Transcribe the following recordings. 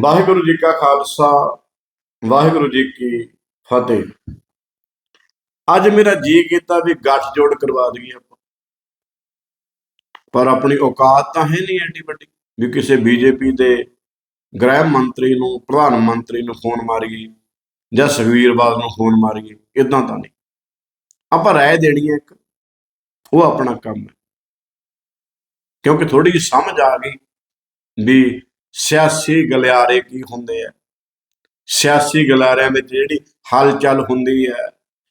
ਵਾਹਿਗੁਰੂ ਜੀ ਕਾ ਖਾਲਸਾ, ਵਾਹਿਗੁਰੂ ਜੀ ਕੀ ਫਤਿਹ। ਅੱਜ ਮੇਰਾ ਜੀ ਕੀਤਾ ਵੀ ਗੱਠ ਜੋੜ ਕਰਵਾ ਦਈਏ ਆਪਾਂ। ਪਰ ਆਪਣੀ ਔਕਾਤ ਤਾਂ ਹੈ ਨਹੀਂ ਐਡੀ ਵੱਡੀ ਵੀ ਕਿਸੇ ਬੀਜੇਪੀ ਦੇ ਗ੍ਰਹਿ ਮੰਤਰੀ ਨੂੰ, ਪ੍ਰਧਾਨ ਮੰਤਰੀ ਨੂੰ ਫੋਨ ਮਾਰੀਏ ਜਾਂ ਸੁਖਬੀਰ ਬਾਦਲ ਨੂੰ ਫੋਨ ਮਾਰੀਏ ਇਦਾਂ ਤਾਂ ਨਹੀਂ। ਆਪਾਂ ਰਾਏ ਦੇਣੀ ਹੈ ਇੱਕ, ਉਹ ਆਪਣਾ ਕੰਮ ਹੈ। ਕਿਉਂਕਿ ਥੋੜੀ ਜਿਹੀ ਸਮਝ ਆ ਗਈ ਵੀ ਸਿਆਸੀ ਗਲਿਆਰੇ ਕੀ ਹੁੰਦੇ ਆ? ਸਿਆਸੀ ਗਲਿਆਰਿਆਂ ਵਿੱਚ ਜਿਹੜੀ ਹਲਚਲ ਹੁੰਦੀ ਹੈ,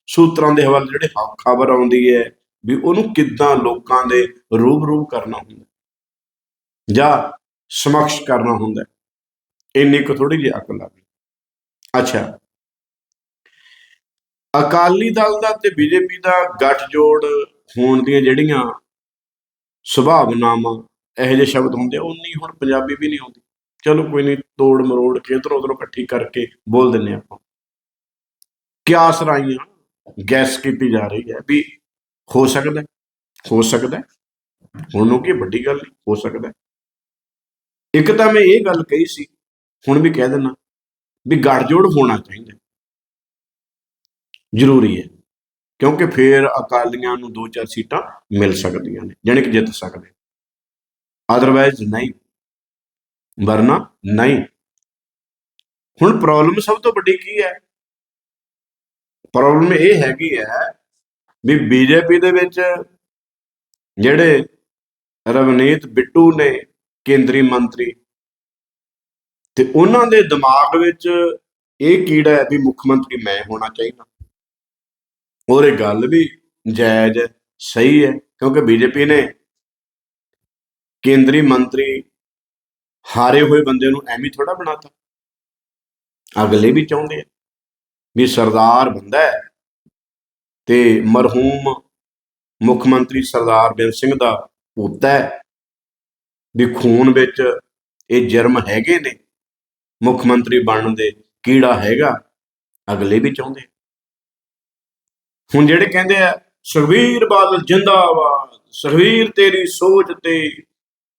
ਸੂਤਰਾਂ ਦੇ ਹਵਾਲੇ ਜਿਹੜੇ ਖਬਰ ਆਉਂਦੀ ਹੈ ਵੀ ਉਹਨੂੰ ਕਿੱਦਾਂ ਲੋਕਾਂ ਦੇ ਰੂਬਰੂ ਕਰਨਾ ਹੁੰਦਾ ਜਾਂ ਸਮਕਸ਼ ਕਰਨਾ ਹੁੰਦਾ ਇੰਨੀ ਕੁ ਥੋੜੀ ਜਿਹੀ ਅਕਲ ਆ ਗਈ। ਅੱਛਾ। ਅਕਾਲੀ ਦਲ ਦਾ ਤੇ ਬੀਜੇਪੀ ਦਾ ਗੱਠਜੋੜ ਹੋਣ ਦੀਆਂ ਜਿਹੜੀਆਂ ਸੁਭਾਵਨਾਵਾਂ, ਇਹੋ ਜਿਹੇ ਸ਼ਬਦ ਹੁੰਦੇ ਆ ਉਨੀ ਹੁਣ ਪੰਜਾਬੀ ਵੀ ਨਹੀਂ ਆਉਂਦੀ। ਚਲੋ ਕੋਈ ਨਹੀਂ ਤੋੜ ਮਰੋੜ ਕੇ ਇਧਰ ਉਧਰੋਂ ਇਕੱਠੀ ਕਰਕੇ ਬੋਲ ਦਿੰਨੇ ਆਪਾਂ। ਕਿਆਸ ਰਾਈਆਂ ਗੈਸ ਕੀਤੀ ਜਾ ਰਹੀ ਹੈ ਵੀ ਹੋ ਸਕਦਾ ਹੋ ਸਕਦਾ ਹੁਣ ਨੂੰ ਕੀ ਵੱਡੀ ਗੱਲ ਨਹੀਂ ਹੋ ਸਕਦਾ ਇੱਕ ਤਾਂ ਮੈਂ ਇਹ ਗੱਲ ਕਹੀ ਸੀ, ਹੁਣ ਵੀ ਕਹਿ ਦਿੰਦਾ ਵੀ ਗੱਠਜੋੜ ਹੋਣਾ ਚਾਹੀਦਾ ਜ਼ਰੂਰੀ ਹੈ, ਕਿਉਂਕਿ ਫੇਰ ਅਕਾਲੀਆਂ ਨੂੰ ਦੋ ਚਾਰ ਸੀਟਾਂ ਮਿਲ ਸਕਦੀਆਂ ਨੇ, ਜਾਣੀ ਕਿ ਜਿੱਤ ਸਕਦੇ ਅਦਰਵਾਇਜ਼ ਨਹੀਂ। ਵਰਨਾ ਨਹੀਂ। ਹੁਣ ਪ੍ਰੋਬਲਮ ਸਭ ਤੋਂ ਵੱਡੀ ਕੀ ਹੈ? ਪ੍ਰੋਬਲਮ ਇਹ ਹੈਗੀ ਹੈ ਵੀ ਬੀਜੇਪੀ ਦੇ ਵਿੱਚ ਜਿਹੜੇ ਰਵਨੀਤ ਬਿੱਟੂ ਨੇ ਕੇਂਦਰੀ ਮੰਤਰੀ, ਤੇ ਉਹਨਾਂ ਦੇ ਦਿਮਾਗ ਵਿੱਚ ਇਹ ਕੀੜਾ ਹੈ ਵੀ ਮੁੱਖ ਮੰਤਰੀ ਮੈਂ ਹੋਣਾ ਚਾਹੀਦਾ। ਔਰ ਇਹ ਗੱਲ ਵੀ ਜਾਇਜ਼ ਸਹੀ ਹੈ, ਕਿਉਂਕਿ ਬੀਜੇਪੀ ਨੇ ਕੇਂਦਰੀ ਮੰਤਰੀ ਹਾਰੇ ਹੋਏ ਬੰਦੇ ਨੂੰ ਐਵੇਂ ਥੋੜਾ ਬਣਾਤਾ। ਅਗਲੇ ਵੀ ਚਾਹੁੰਦੇ ਆ ਵੀ ਸਰਦਾਰ ਬੰਦਾ ਹੈ ਤੇ ਮਰਹੂਮ ਮੁੱਖ ਮੰਤਰੀ ਸਰਦਾਰ ਬੇਅੰਤ ਸਿੰਘ ਦਾ ਪੁੱਤ ਹੈ। ਵੀ ਖੂਨ ਵਿੱਚ ਇਹ ਜਰਮ ਹੈਗੇ ਨੇ, ਮੁੱਖ ਮੰਤਰੀ ਬਣਨ ਦੇ ਕੀੜਾ ਹੈਗਾ ਅਗਲੇ ਵੀ ਚਾਹੁੰਦੇ ਹੁਣ ਜਿਹੜੇ ਕਹਿੰਦੇ ਆ, ਸੁਖਬੀਰ ਬਾਦਲ ਜਿੰਦਾਬਾਦ, ਸੁਖਬੀਰ ਤੇਰੀ ਸੋਚ ਤੇ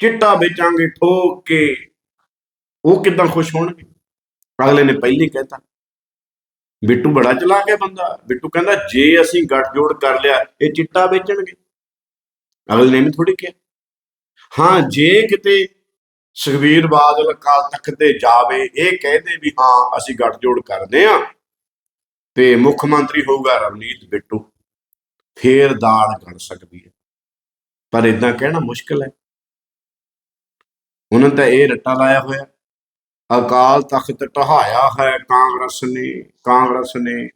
ਚਿੱਟਾ ਵੇਚਾਂਗੇ, ਠੋਕ ਕੇ। ਉਹ ਕਿਦਾਂ ਖੁਸ਼ ਹੋਣਗੇ? ਅਗਲੇ ਨੇ ਪਹਿਲੇ ਕਹਿਤਾ, ਬਿੱਟੂ ਬੜਾ ਚਲਾ ਗਿਆ ਬੰਦਾ। ਬਿੱਟੂ ਕਹਿੰਦਾ, ਜੇ ਅਸੀਂ ਗੱਠਜੋੜ ਕਰ ਲਿਆ, ਇਹ ਚਿੱਟਾ ਵੇਚਣਗੇ। ਅਗਲੇ ਨੇ ਵੀ ਥੋੜੀ ਕਿਹਾ, ਹਾਂ, ਜੇ ਕਿਤੇ ਸੁਖਬੀਰ ਬਾਦਲ ਅਕਾਲ ਤਖਤ ਤੇ ਜਾਵੇ, ਇਹ ਕਹਦੇ ਵੀ ਹਾਂ, ਅਸੀਂ ਗੱਠਜੋੜ ਕਰਦੇ ਆ, ਤੇ ਮੁੱਖ ਮੰਤਰੀ ਹੋਊਗਾ ਰਵਨੀਤ ਬਿੱਟੂ। ਫੇਰ ਦਾਲ ਗੜ ਸਕਦੀ ਹੈ। ਪਰ ਇਦਾਂ ਕਹਿਣਾ ਮੁਸ਼ਕਲ ਹੈ। ਉਹਨਾਂ ਨੇ ਤਾਂ ਇਹ ਰੱਟਾ ਲਾਇਆ ਹੋਇਆ। ਅਕਾਲ ਤਖਤ ਢਹਾਇਆ ਹੈ, ਕਾਂਗਰਸ ਨੇ ਕਾਂਗਰਸ ਨੇ,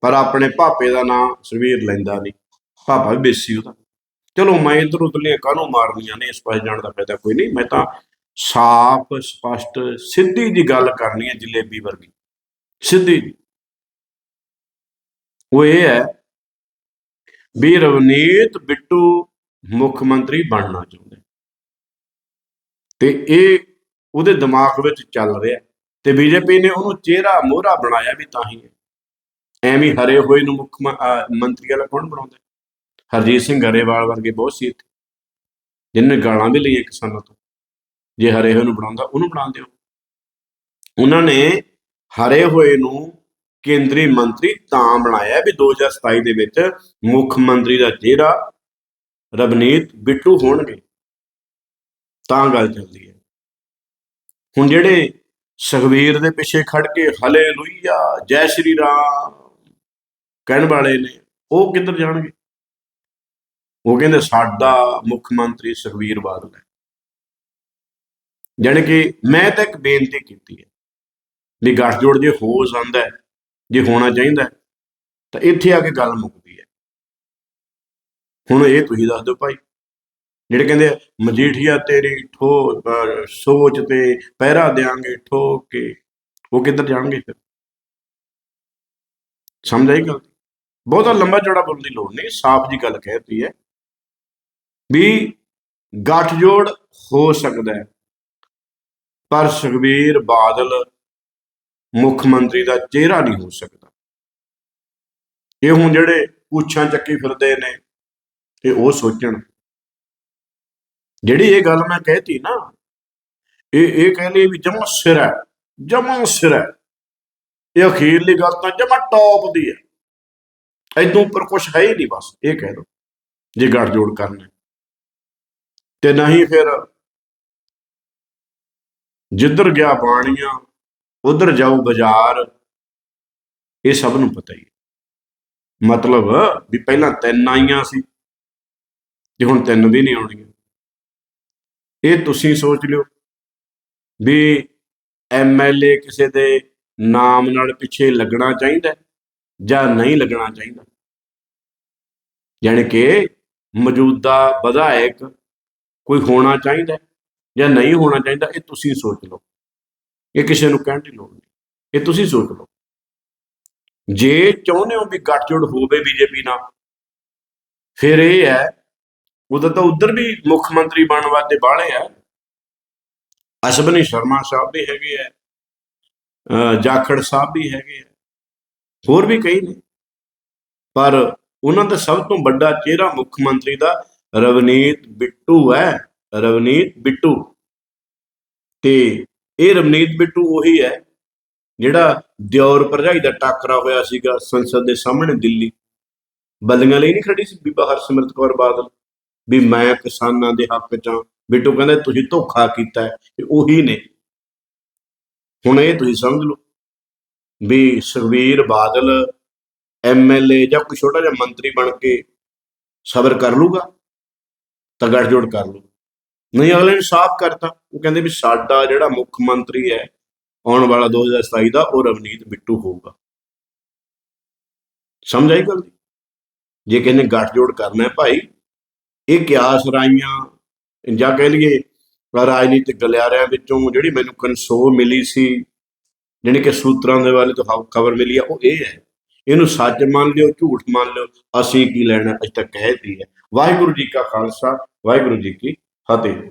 ਪਰ ਆਪਣੇ ਭਾਪੇ ਦਾ ਨਾਂ ਸੁਖਬੀਰ ਲੈਂਦਾ ਨਹੀਂ। ਭਾਪਾ ਵੀ ਬੇਸੀ ਉਹਦਾ। ਚਲੋ ਮੈਂ ਇਧਰ ਉਧਰਲੀਆਂ ਕਾਹਨੂੰ ਮਾਰਨੀਆਂ ਨੇ, ਇਸ ਪਾਸੇ ਜਾਣ ਦਾ ਫਾਇਦਾ ਕੋਈ ਨਹੀਂ। ਮੈਂ ਤਾਂ ਸਾਫ਼, ਸਪਸ਼ਟ, ਸਿੱਧੀ ਦੀ ਗੱਲ ਕਰਨੀ ਹੈ ਜਲੇਬੀ ਵਰਗੀ। ਸਿੱਧੀ ਜੀ ਉਹ ਇਹ ਹੈ ਵੀ ਰਵਨੀਤ ਬਿੱਟੂ ਮੁੱਖ ਮੰਤਰੀ ਬਣਨਾ ਚਾਹੁੰਦੇ ਤੇ ਇਹ ਉਹਦੇ ਦਿਮਾਗ ਵਿੱਚ ਚੱਲ ਰਿਹਾ ਤੇ ਬੀਜੇਪੀ ਨੇ ਉਹਨੂੰ ਚਿਹਰਾ ਮੋਹਰਾ ਬਣਾਇਆ ਵੀ ਤਾਂ ਹੀ ਹੈ। ਐਵੇਂ ਹਰੇ ਹੋਏ ਨੂੰ ਮੁੱਖ ਮੰਤਰੀ ਵਾਲਾ ਕੌਣ ਬਣਾਉਂਦਾ ਹਰਜੀਤ ਸਿੰਘ ਗਰੇਵਾਲ ਵਰਗੇ ਬਹੁਤ ਸੀ ਇੱਥੇ। ਜਿਨ੍ਹਾਂ ਨੇ ਗਾਲਾਂ ਵੀ ਲਈਆਂ ਕਿਸਾਨਾਂ ਤੋਂ। ਜੇ ਹਰੇ ਹੋਏ ਨੂੰ ਬਣਾਉਂਦਾ, ਉਹਨੂੰ ਬਣਾ ਦਿਓ। ਉਹਨਾਂ ਨੇ ਹਰੇ ਹੋਏ ਨੂੰ ਕੇਂਦਰੀ ਮੰਤਰੀ ਤਾਂ ਬਣਾਇਆ ਵੀ 2027 ਦੇ ਵਿੱਚ ਮੁੱਖ ਮੰਤਰੀ ਦਾ ਚਿਹਰਾ ਰਵਨੀਤ ਬਿੱਟੂ ਹੋਣਗੇ। ਤਾਂ ਗੱਲ ਚੱਲਦੀ ਹੈ। ਹੁਣ ਜਿਹੜੇ ਸੁਖਬੀਰ ਦੇ ਪਿੱਛੇ ਖੜ ਕੇ ਹਲੇਲੂਇਆ, ਜੈ ਸ਼੍ਰੀ ਰਾਮ ਕਹਿਣ ਵਾਲੇ ਨੇ, ਉਹ ਕਿੱਧਰ ਜਾਣਗੇ? ਉਹ ਕਹਿੰਦੇ ਸਾਡਾ ਮੁੱਖ ਮੰਤਰੀ ਸੁਖਬੀਰ ਬਾਦਲ ਹੈ। ਜਾਣੀ ਕਿ ਮੈਂ ਤਾਂ ਇੱਕ ਬੇਨਤੀ ਕੀਤੀ ਹੈ ਵੀ ਗੱਠਜੋੜ ਜੇ ਹੋ ਜਾਂਦਾ ਹੈ, ਜੇ ਹੋਣਾ ਚਾਹੀਦਾ ਤਾਂ ਇੱਥੇ ਆ ਕੇ ਗੱਲ ਮੁੱਕਦੀ ਹੈ। ਹੁਣ ਇਹ ਤੁਸੀਂ ਦੱਸ ਦਿਓ ਭਾਈ ਜਿਹੜੇ ਕਹਿੰਦੇ ਆ, ਮਜੀਠੀਆ ਤੇਰੀ ਠੋ ਅਹ ਸੋਚ ਤੇ ਪਹਿਰਾ ਦੇਾਂਗੇ ਠੋ ਕੇ ਉਹ ਕਿੱਧਰ ਜਾਣਗੇ ਫਿਰ? ਸਮਝ ਆਈ ਗੱਲ? ਬਹੁਤਾ ਲੰਬਾ ਚੌੜਾ ਬੋਲਣ ਦੀ ਲੋੜ ਨਹੀਂ ਸਾਫ਼ ਜੀ ਗੱਲ ਕਹਿਤੀ ਹੈ ਵੀ ਗੱਠਜੋੜ ਹੋ ਸਕਦਾ ਹੈ। ਪਰ ਸੁਖਬੀਰ ਬਾਦਲ ਮੁੱਖ ਮੰਤਰੀ ਦਾ ਚਿਹਰਾ ਨਹੀਂ ਹੋ ਸਕਦਾ। ਇਹ ਹੁਣ ਜਿਹੜੇ ਪੁੱਛਾਂ ਚੱਕੀ ਫਿਰਦੇ ਨੇ ਤੇ ਉਹ ਸੋਚਣ। ਜਿਹੜੀ ਇਹ ਗੱਲ ਮੈਂ ਕਹਿਤੀ ਨਾ, ਇਹ ਇਹ ਕਹਿ ਲਈ ਵੀ ਜਮਾ ਸਿਰ ਹੈ, ਜਮਾਂ ਸਿਰ ਹੈ। ਇਹ ਅਖੀਰਲੀ ਗੱਲ ਤਾਂ ਜਮਾ ਟੌਪ ਦੀ ਹੈ। ਐਦੋਂ ਉੱਪਰ ਕੁਝ ਹੈ ਹੀ ਨਹੀਂ ਬਸ, ਇਹ ਕਹਿ ਦੋ, ਜੇ ਗੱਠਜੋੜ ਕਰਨਾ ਹੈ। ਤੇ ਨਹੀਂ ਫਿਰ ਜਿੱਧਰ ਗਿਆ ਬਾਣੀਆਂ, ਉਧਰ ਜਾਊ ਬਾਜ਼ਾਰ, ਇਹ ਸਭ ਨੂੰ ਪਤਾ ਹੀ ਹੈ। ਮਤਲਬ ਵੀ ਪਹਿਲਾਂ ਤਿੰਨ ਆਈਆਂ ਸੀ, ਤੇ ਹੁਣ ਤਿੰਨ ਵੀ ਨਹੀਂ ਆਉਣੀਆਂ। ਇਹ ਤੁਸੀਂ ਸੋਚ ਲਿਓ ਵੀ ਐਮਐਲਏ ਕਿਸੇ ਦੇ ਨਾਮ ਨਾਲ ਪਿੱਛੇ ਲੱਗਣਾ ਚਾਹੀਦਾ ਜਾਂ ਨਹੀਂ ਲੱਗਣਾ ਚਾਹੀਦਾ। ਯਾਨੀ ਕਿ ਮੌਜੂਦਾ ਵਿਧਾਇਕ ਕੋਈ ਹੋਣਾ ਚਾਹੀਦਾ ਜਾਂ ਨਹੀਂ ਹੋਣਾ ਚਾਹੀਦਾ, ਇਹ ਤੁਸੀਂ ਸੋਚ ਲਓ। ਇਹ ਕਿਸੇ ਨੂੰ ਕਹਿਣ ਦੀ ਲੋੜ ਨਹੀਂ। ਇਹ ਤੁਸੀਂ ਸੋਚ ਲਓ। ਜੇ ਚਾਹੁੰਦੇ ਹੋ ਵੀ ਗੱਠਜੋੜ ਹੋਵੇ ਬੀਜੇਪੀ ਨਾਲ, ਫਿਰ ਇਹ ਹੈ ਉਦੋਂ ਤਾਂ ਉਧਰ ਵੀ ਮੁੱਖ ਮੰਤਰੀ ਬਣਨ ਵਾਸਤੇ ਬਾਹਲੇ ਆ। ਅਸ਼ਵਨੀ ਸ਼ਰਮਾ ਸਾਹਿਬ ਵੀ ਹੈਗੇ ਆ, ਅਹ ਜਾਖੜ ਸਾਹਿਬ ਵੀ ਹੈਗੇ ਆ, ਹੋਰ ਵੀ ਕਈ ਨੇ। ਪਰ ਉਹਨਾਂ ਦਾ ਸਭ ਤੋਂ ਵੱਡਾ ਚਿਹਰਾ ਮੁੱਖ ਮੰਤਰੀ ਦਾ ਰਵਨੀਤ ਬਿੱਟੂ ਹੈ, ਰਵਨੀਤ ਬਿੱਟੂ। ਤੇ ਇਹ ਰਵਨੀਤ ਬਿੱਟੂ ਉਹੀ ਹੈ, ਜਿਹੜਾ ਦਿਓਰ ਭਰਜਾਈ ਦਾ ਟਾਕਰਾ ਹੋਇਆ ਸੀਗਾ ਸੰਸਦ ਦੇ ਸਾਹਮਣੇ ਦਿੱਲੀ। ਬਲੀਆਂ ਲਈ ਨਹੀਂ ਖੜੀ ਸੀ ਬੀਬਾ ਹਰਸਿਮਰਤ ਕੌਰ ਬਾਦਲ? ਵੀ ਮੈਂ ਕਿਸਾਨਾਂ ਦੇ ਹੱਕ ਚ ਹਾਂ। ਬਿੱਟੂ ਕਹਿੰਦਾ, ਤੁਸੀਂ ਧੋਖਾ ਕੀਤਾ ਹੈ, ਤੇ ਉਹੀ ਨੇ। ਹੁਣ ਇਹ ਤੁਸੀਂ ਸਮਝ ਲਓ ਵੀ ਸੁਖਬੀਰ ਬਾਦਲ ਐਮਐਲਏ ਜਾਂ ਕੋਈ ਛੋਟਾ ਜਿਹਾ ਮੰਤਰੀ ਬਣ ਕੇ ਸਬਰ ਕਰ ਲੂਗਾ? ਤਾਂ ਗੱਠਜੋੜ ਕਰ ਲੂ ਨਹੀਂ, ਅਗਲੇ ਨੇ ਸਾਫ਼ ਕਰਤਾ। ਉਹ ਕਹਿੰਦੇ ਵੀ ਸਾਡਾ ਜਿਹੜਾ ਮੁੱਖ ਮੰਤਰੀ ਹੈ, ਆਉਣ ਵਾਲਾ 2027 ਦਾ, ਉਹ ਰਵਨੀਤ ਬਿੱਟੂ ਹੋਊਗਾ। ਸਮਝ ਆਈ ਗੱਲ ਦੀ? ਜੇ ਕਹਿੰਦੇ ਗੱਠਜੋੜ ਕਰਨਾ ਹੈ ਭਾਈ ਇਹ ਕਿਆਸ ਰਾਈਆਂ, ਜਾਂ ਕਹਿ ਲਈਏ ਰਾਜਨੀਤਿਕ ਗਲਿਆਰਿਆਂ ਵਿੱਚੋਂ ਜਿਹੜੀ ਮੈਨੂੰ ਕਨਸੋ ਮਿਲੀ ਸੀ ਜਿਹੜੀ ਕਿ ਸੂਤਰਾਂ ਦੇ ਵਾਲੇ ਤੋਂ ਖਬਰ ਮਿਲੀ ਆ, ਉਹ ਇਹ ਹੈ। ਇਹਨੂੰ ਸੱਚ ਮੰਨ ਲਿਓ, ਝੂਠ ਮੰਨ ਲਿਓ, ਅਸੀਂ ਕੀ ਲੈਣਾ, ਅਸੀਂ ਤੱਕ ਕਹਿ ਦਿੱਤੀ ਹੈ ਵਾਹਿਗੁਰੂ ਜੀ ਕਾ ਖਾਲਸਾ, ਵਾਹਿਗੁਰੂ ਜੀ ਕੀ ਫਤਿਹ।